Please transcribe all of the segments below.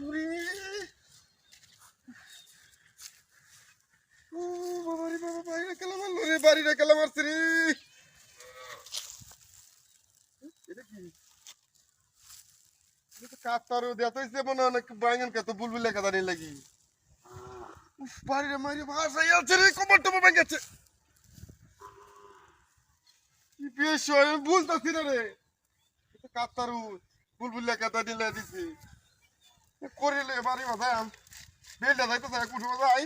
ওরে ও বাবা রে, বাবা বাইরে কেলা মারলো রে বাড়িটা কেলা তো মনে অনেক বাইঙ্গন কত বুলবুল লেখা দাঁড়িয়ে লাগি উফ বাড়িটা মারি ভাষাই আছে কি বেশ আমি বুঝতেছি না রে। কাতারু বুলবুল লেখা দাঁড়িয়ে দিছি। করিলে বাড়ি বাজাম বেলটা যাইতে যায় কুঠো যাই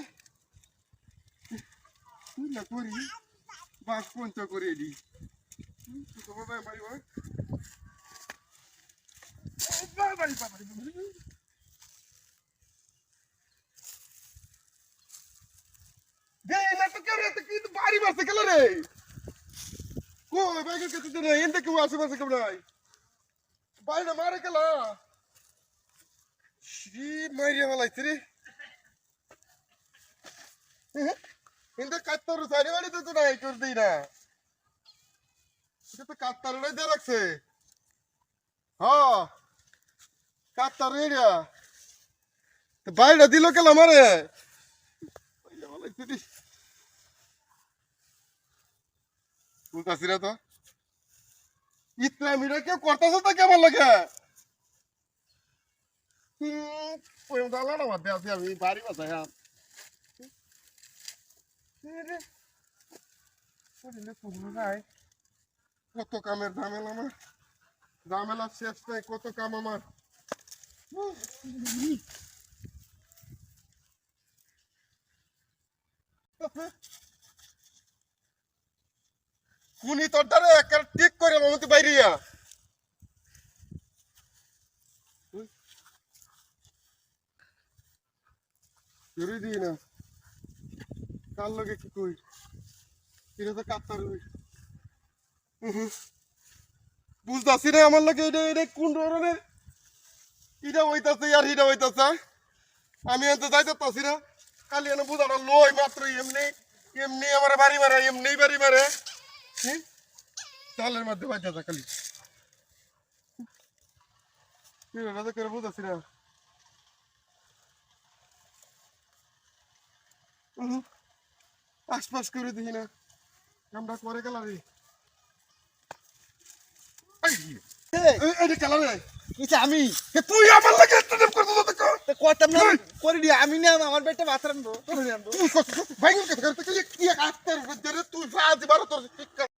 না করি, বাস পঞ্চ করে দি বাজায় বাড়ি বাড়ি বাড়ি বাড়ি বাড়ি বাড়ি না বাড়ি বাসে গেল রে? কই, বাইকের কাছে এনতে কেউ আশেপাশে কেউ নাই। বাইরে মারে গেলা। মাইরিয়া মালাইছে রে। কিন্তু কাত্তার সাইডে বাড়ি তো নাই তোর দিই না। এটা তো কাত্তার দিয়ে রাখছে হ্যাঁ কাত্তার এরিয়া বাইরে দিল কেন আমারে বুঝতেছি না তো? ইসলামীরা কেউ করতেছে তো কেমন লাগে? ওই দালা না বাদ আছে আমি বাড়ি বাসায় হ্যাঁ কত কামের ঝামেলা আমার ঝামেলা শেষ নাই কত কাম আমার কুনি তোর দ্বারা একটা ঠিক করে মমতি বাইরিয়া জরুরি দিই না। কার লগে কি কই এটা তো হই বুঝতাছি রে আমার লগে, এটা এটা কোন ধরনের? এটা হইতাছে আর এটা হইতাছে আমি এত যাইতাছি না। খালি এনে বুঝানো লই মাত্র এমনি। এমনি আমার বাড়ি মারে, এমনি বাড়ি মারে। চালের মধ্যে বাজা খালি। বুঝাচ্ছি না। আশপাশ করে দিই না। কামটা করে গেল রে খেলা রে কিছে আমি। তুই আমার লাগে করতাম না করে দি আমি না আমার বেটা ভাত কত ভাই তুই ফাজ বারো তোর